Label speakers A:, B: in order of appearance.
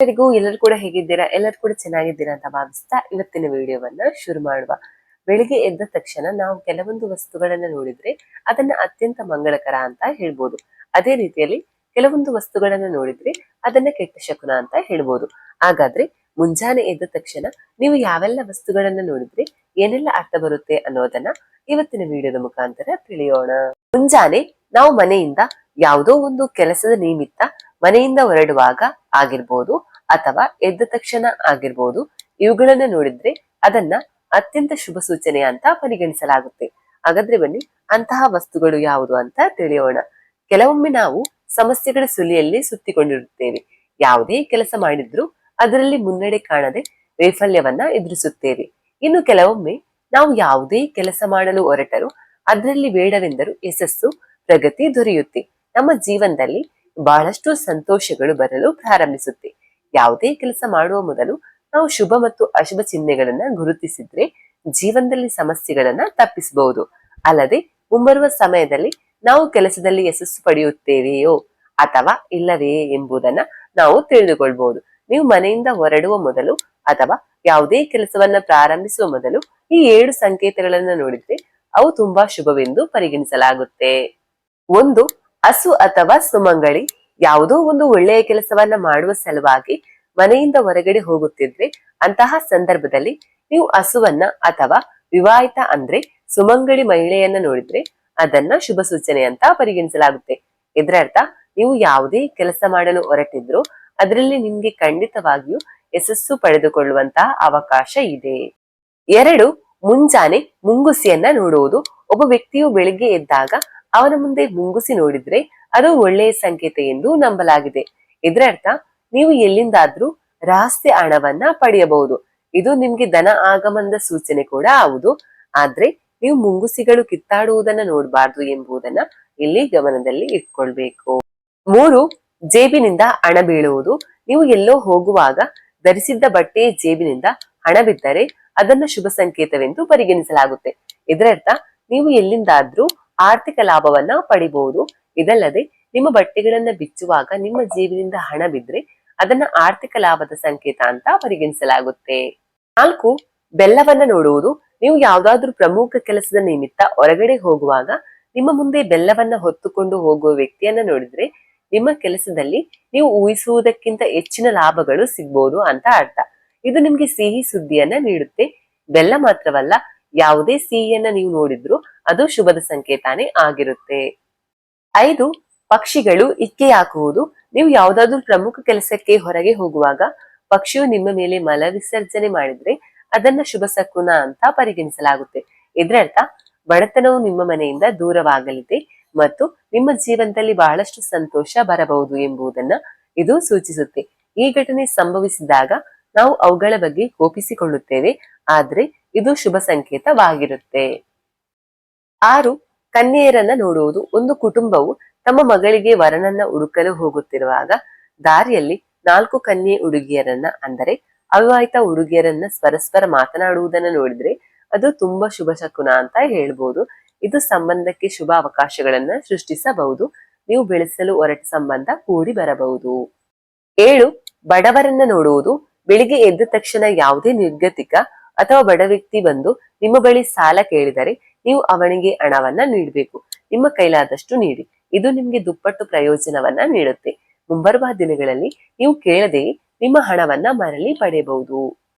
A: ಎಲ್ಲರಿಗೂ, ಎಲ್ಲರೂ ಕೂಡ ಹೇಗಿದ್ದೀರಾ? ಎಲ್ಲರೂ ಕೂಡ ಚೆನ್ನಾಗಿದ್ದೀರಾ ಅಂತ ಭಾವಿಸ್ತಾ ಇವತ್ತಿನ ವಿಡಿಯೋವನ್ನ ಶುರು ಮಾಡುವ. ಬೆಳಿಗ್ಗೆ ಎದ್ದ ತಕ್ಷಣ ನಾವು ಕೆಲವೊಂದು ವಸ್ತುಗಳನ್ನ ನೋಡಿದ್ರೆ ಅದನ್ನ ಅತ್ಯಂತ ಮಂಗಳಕರ ಅಂತ ಹೇಳ್ಬೋದು. ಅದೇ ರೀತಿಯಲ್ಲಿ ಕೆಲವೊಂದು ವಸ್ತುಗಳನ್ನ ನೋಡಿದ್ರೆ ಅದನ್ನ ಕೆಟ್ಟ ಶಕುನ ಅಂತ ಹೇಳ್ಬೋದು. ಹಾಗಾದ್ರೆ ಮುಂಜಾನೆ ಎದ್ದ ತಕ್ಷಣ ನೀವು ಯಾವೆಲ್ಲ ವಸ್ತುಗಳನ್ನ ನೋಡಿದ್ರೆ ಏನೆಲ್ಲ ಅರ್ಥ ಬರುತ್ತೆ ಅನ್ನೋದನ್ನ ಇವತ್ತಿನ ವಿಡಿಯೋದ ಮುಖಾಂತರ ತಿಳಿಯೋಣ. ಮುಂಜಾನೆ ನಾವು ಮನೆಯಿಂದ ಯಾವುದೋ ಒಂದು ಕೆಲಸದ ನಿಮಿತ್ತ ಮನೆಯಿಂದ ಹೊರಡುವಾಗ ಆಗಿರ್ಬೋದು ಅಥವಾ ಎದ್ದ ತಕ್ಷಣ ಆಗಿರ್ಬೋದು, ಇವುಗಳನ್ನ ನೋಡಿದ್ರೆ ಅದನ್ನ ಅತ್ಯಂತ ಶುಭ ಸೂಚನೆ ಅಂತ ಪರಿಗಣಿಸಲಾಗುತ್ತೆ. ಹಾಗಾದ್ರೆ ಬನ್ನಿ, ಅಂತಹ ವಸ್ತುಗಳು ಯಾವುದು ಅಂತ ತಿಳಿಯೋಣ. ಕೆಲವೊಮ್ಮೆ ನಾವು ಸಮಸ್ಯೆಗಳ ಸುಲಿಯಲ್ಲಿ ಸುತ್ತಿಕೊಂಡಿರುತ್ತೇವೆ. ಯಾವುದೇ ಕೆಲಸ ಮಾಡಿದ್ರೂ ಅದರಲ್ಲಿ ಮುನ್ನಡೆ ಕಾಣದೆ ವೈಫಲ್ಯವನ್ನ ಎದುರಿಸುತ್ತೇವೆ. ಇನ್ನು ಕೆಲವೊಮ್ಮೆ ನಾವು ಯಾವುದೇ ಕೆಲಸ ಮಾಡಲು ಹೊರಟರು ಅದರಲ್ಲಿ ಬೇಡವೆಂದರೂ ಯಶಸ್ಸು, ಪ್ರಗತಿ ದೊರೆಯುತ್ತೆ. ನಮ್ಮ ಜೀವನದಲ್ಲಿ ಬಹಳಷ್ಟು ಸಂತೋಷಗಳು ಬರಲು ಪ್ರಾರಂಭಿಸುತ್ತೆ. ಯಾವುದೇ ಕೆಲಸ ಮಾಡುವ ಮೊದಲು ನಾವು ಶುಭ ಮತ್ತು ಅಶುಭ ಚಿಹ್ನೆಗಳನ್ನ ಗುರುತಿಸಿದ್ರೆ ಜೀವನದಲ್ಲಿ ಸಮಸ್ಯೆಗಳನ್ನ ತಪ್ಪಿಸಬಹುದು ಅಲ್ಲದೆ ಮುಂಬರುವ ಸಮಯದಲ್ಲಿ ನಾವು ಕೆಲಸದಲ್ಲಿ ಯಶಸ್ಸು ಪಡೆಯುತ್ತೇವೆಯೋ ಅಥವಾ ಇಲ್ಲವೇ ಎಂಬುದನ್ನ ನಾವು ತಿಳಿದುಕೊಳ್ಬಹುದು ನೀವು ಮನೆಯಿಂದ ಹೊರಡುವ ಮೊದಲು ಅಥವಾ ಯಾವುದೇ ಕೆಲಸವನ್ನ ಪ್ರಾರಂಭಿಸುವ ಮೊದಲು ಈ ಏಳು ಸಂಕೇತಗಳನ್ನ ನೋಡಿದ್ರೆ ಅವು ತುಂಬಾ ಶುಭವೆಂದು ಪರಿಗಣಿಸಲಾಗುತ್ತೆ. ಒಂದು, ಹಸು ಅಥವಾ ಸುಮಂಗಳಿ. ಯಾವುದೋ ಒಂದು ಒಳ್ಳೆಯ ಕೆಲಸವನ್ನ ಮಾಡುವ ಸಲುವಾಗಿ ಮನೆಯಿಂದ ಹೊರಗಡೆ ಹೋಗುತ್ತಿದ್ರೆ ಅಂತಹ ಸಂದರ್ಭದಲ್ಲಿ ನೀವು ಹಸುವನ್ನ ಅಥವಾ ವಿವಾಹಿತ ಅಂದ್ರೆ ಸುಮಂಗಳಿ ಮಹಿಳೆಯನ್ನ ನೋಡಿದ್ರೆ ಅದನ್ನ ಶುಭ ಸೂಚನೆ ಅಂತ ಪರಿಗಣಿಸಲಾಗುತ್ತೆ. ಇದರರ್ಥ ನೀವು ಯಾವುದೇ ಕೆಲಸ ಮಾಡಲು ಹೊರಟಿದ್ರು ಅದರಲ್ಲಿ ನಿಮ್ಗೆ ಖಂಡಿತವಾಗಿಯೂ ಯಶಸ್ಸು ಪಡೆದುಕೊಳ್ಳುವಂತಹ ಅವಕಾಶ ಇದೆ. ಎರಡು, ಮುಂಜಾನೆ ಮುಂಗುಸಿಯನ್ನ ನೋಡುವುದು. ಒಬ್ಬ ವ್ಯಕ್ತಿಯು ಬೆಳಿಗ್ಗೆ ಎದ್ದಾಗ ಅವನ ಮುಂದೆ ಮುಂಗುಸಿ ನೋಡಿದ್ರೆ ಅದು ಒಳ್ಳೆಯ ಸಂಕೇತ ಎಂದು ನಂಬಲಾಗಿದೆ. ಇದರರ್ಥ, ನೀವು ಎಲ್ಲಿಂದಾದ್ರೂ ರಹಸ್ಯ ಹಣವನ್ನ ಪಡೆಯಬಹುದು. ಇದು ನಿಮ್ಗೆ ಧನ ಆಗಮನದ ಸೂಚನೆ ಕೂಡ ಹೌದು. ಆದ್ರೆ, ನೀವು ಮುಂಗುಸಿಗಳು ಕಿತ್ತಾಡುವುದನ್ನ ನೋಡಬಾರ್ದು ಎಂಬುದನ್ನ ಇಲ್ಲಿ ಗಮನದಲ್ಲಿ ಇಟ್ಕೊಳ್ಬೇಕು. ಮೂರು, ಜೇಬಿನಿಂದ ಹಣ ಬೀಳುವುದು. ನೀವು ಎಲ್ಲೋ ಹೋಗುವಾಗ ಧರಿಸಿದ್ದ ಬಟ್ಟೆ ಜೇಬಿನಿಂದ ಹಣ ಬಿದ್ದರೆ ಅದನ್ನ ಶುಭ ಸಂಕೇತವೆಂದು ಪರಿಗಣಿಸಲಾಗುತ್ತೆ. ಇದರರ್ಥ, ನೀವು ಎಲ್ಲಿಂದಾದ್ರೂ ಆರ್ಥಿಕ ಲಾಭವನ್ನ ಪಡಿಬಹುದು ಇದಲ್ಲದೆ ನಿಮ್ಮ ಬಟ್ಟೆಗಳನ್ನ ಬಿಚ್ಚುವಾಗ ನಿಮ್ಮ ಜೀವನದಿಂದ ಹಣ ಬಿದ್ರೆ ಅದನ್ನ ಆರ್ಥಿಕ ಲಾಭದ ಸಂಕೇತ ಅಂತ ಪರಿಗಣಿಸಲಾಗುತ್ತೆ. ನಾಲ್ಕು, ಬೆಲ್ಲವನ್ನ ನೋಡುವುದು. ನೀವು ಯಾವ್ದಾದ್ರೂ ಪ್ರಮುಖ ಕೆಲಸದ ನಿಮಿತ್ತ ಹೊರಗಡೆ ಹೋಗುವಾಗ ನಿಮ್ಮ ಮುಂದೆ ಬೆಲ್ಲವನ್ನ ಹೊತ್ತುಕೊಂಡು ಹೋಗುವ ವ್ಯಕ್ತಿಯನ್ನ ನೋಡಿದ್ರೆ ನಿಮ್ಮ ಕೆಲಸದಲ್ಲಿ ನೀವು ಊಹಿಸುವುದಕ್ಕಿಂತ ಹೆಚ್ಚಿನ ಲಾಭಗಳು ಸಿಗ್ಬೋದು ಅಂತ ಅರ್ಥ. ಇದು ನಿಮ್ಗೆ ಸಿಹಿ ಸುದ್ದಿಯನ್ನ ನೀಡುತ್ತೆ. ಬೆಲ್ಲ ಮಾತ್ರವಲ್ಲ, ಯಾವುದೇ ಸಿಹಿಯನ್ನ ನೀವು ನೋಡಿದ್ರು ಅದು ಶುಭದ ಸಂಕೇತಾನೇ ಆಗಿರುತ್ತೆ. ಐದು ಪಕ್ಷಿಗಳು ಇಕ್ಕೆ ಹಾಕುವುದು ನೀವು ಯಾವುದಾದ್ರೂ ಪ್ರಮುಖ ಕೆಲಸಕ್ಕೆ ಹೊರಗೆ ಹೋಗುವಾಗ ಪಕ್ಷಿಯು ನಿಮ್ಮ ಮೇಲೆ ಮಲ ವಿಸರ್ಜನೆ ಮಾಡಿದ್ರೆ ಅದನ್ನ ಶುಭ ಸಕುನ ಅಂತ ಪರಿಗಣಿಸಲಾಗುತ್ತೆ. ಇದರರ್ಥ, ಬಡತನವು ನಿಮ್ಮ ಮನೆಯಿಂದ ದೂರವಾಗಲಿದೆ ಮತ್ತು ನಿಮ್ಮ ಜೀವನದಲ್ಲಿ ಬಹಳಷ್ಟು ಸಂತೋಷ ಬರಬಹುದು ಎಂಬುದನ್ನ ಇದು ಸೂಚಿಸುತ್ತೆ. ಈ ಘಟನೆ ಸಂಭವಿಸಿದಾಗ ನಾವು ಅವುಗಳ ಬಗ್ಗೆ ಕೋಪಿಸಿಕೊಳ್ಳುತ್ತೇವೆ, ಆದ್ರೆ ಇದು ಶುಭ ಸಂಕೇತವಾಗಿರುತ್ತೆ. ಆರು ಕನ್ಯೆಯರನ್ನ ನೋಡುವುದು ಒಂದು ಕುಟುಂಬವು ತಮ್ಮ ಮಗಳಿಗೆ ವರನನ್ನ ಹುಡುಕಲು ಹೋಗುತ್ತಿರುವಾಗ ದಾರಿಯಲ್ಲಿ ನಾಲ್ಕು ಕನ್ಯೆ ಹುಡುಗಿಯರನ್ನ ಅಂದರೆ ಅವಿವಾಹಿತ ಹುಡುಗಿಯರನ್ನ ಪರಸ್ಪರ ಮಾತನಾಡುವುದನ್ನ ನೋಡಿದ್ರೆ ಅದು ತುಂಬಾ ಶುಭ ಶಕುನ ಅಂತ ಹೇಳ್ಬೋದು. ಇದು ಸಂಬಂಧಕ್ಕೆ ಶುಭ ಅವಕಾಶಗಳನ್ನ ಸೃಷ್ಟಿಸಬಹುದು. ನೀವು ಬೆಳೆಸಲು ಹೊರಟ ಸಂಬಂಧ ಕೂಡಿ ಬರಬಹುದು. ಏಳು, ಬಡವರನ್ನ ನೋಡುವುದು. ಬೆಳಿಗ್ಗೆ ಎದ್ದ ತಕ್ಷಣ ಯಾವುದೇ ನಿರ್ಗತಿಕ ಅಥವಾ ಬಡ ವ್ಯಕ್ತಿ ಬಂದು ನಿಮ್ಮ ಬಳಿ ಸಾಲ ಕೇಳಿದರೆ ನೀವು ಅವನಿಗೆ ಹಣವನ್ನ ನೀಡಬೇಕು. ನಿಮ್ಮ ಕೈಲಾದಷ್ಟು ನೀಡಿ. ಇದು ನಿಮ್ಗೆ ದುಪ್ಪಟ್ಟು ಪ್ರಯೋಜನವನ್ನ ನೀಡುತ್ತೆ. ಮುಂಬರುವ ದಿನಗಳಲ್ಲಿ ನೀವು ಕೇಳದೆ ನಿಮ್ಮ ಹಣವನ್ನ ಮರಳಿ ಪಡೆಯಬಹುದು.